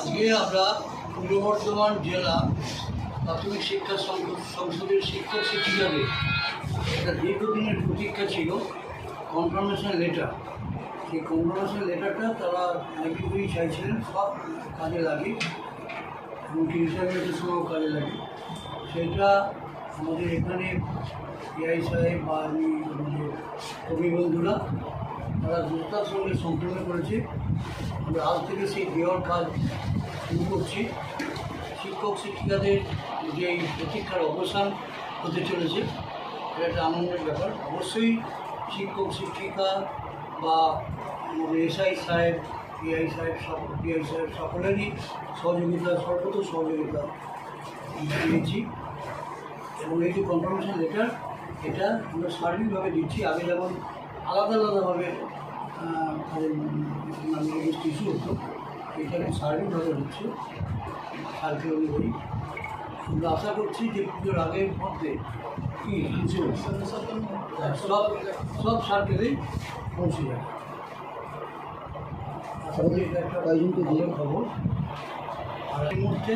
আজকে আমরা পূর্ব বর্ধমান জেলা প্রাথমিক শিক্ষা সংসদ- সংসদের শিক্ষক শিক্ষিকাদের একটা দীর্ঘদিনের প্রতীক্ষা ছিল কনফার্মেশন লেটার সেই কনফার্মেশন লেটারটা তারা অনেকটুকুই চাইছিলেন, সব কাজে লাগে এমনকি রিসার্ভেটের সময়ও কাজে লাগে সেটা আমাদের এখানে এআই সাহেব বা আমি, আমাদের কবি বন্ধুরা তারা দ্রুততার সঙ্গে সম্পূর্ণ করেছে। আমরা আজ থেকে সেই দেওয়ার কাজ শুরু করছি। শিক্ষক, শিক্ষিকাদের যে প্রতীক্ষার অবসান হতে চলেছে, এটা একটা আনন্দের ব্যাপার। অবশ্যই শিক্ষক, শিক্ষিকা বা এসআই সাহেব, পিআই সাহেব সব, পিআই সাহেব সকলেরই সহযোগিতা, সর্বত সহযোগিতা পেয়েছি। এবং এই যে কনফার্মেশন লেটার এটা আমরা সার্বিকভাবে দিচ্ছি। আগে যেমন আলাদা আলাদাভাবে তাদের নামে রেজিস্ট্রি ইস্যু হতো এটা সার্বিকভাবে হচ্ছে সার্কেল অনুযায়ী। আমরা আশা করছি যে পুজোর আগের মধ্যে কি কিছু সব সব সার্কেলেই পৌঁছে যাবে। এটা একটা? খবর। আর এই মুহূর্তে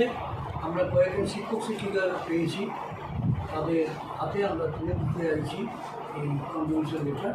আমরা কয়েকজন শিক্ষক শিক্ষিকা পেয়েছি। তাদের হাতে আমরা তুলে দিতে চাইছি এই কনভেনশন লেটার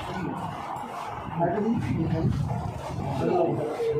Thank you.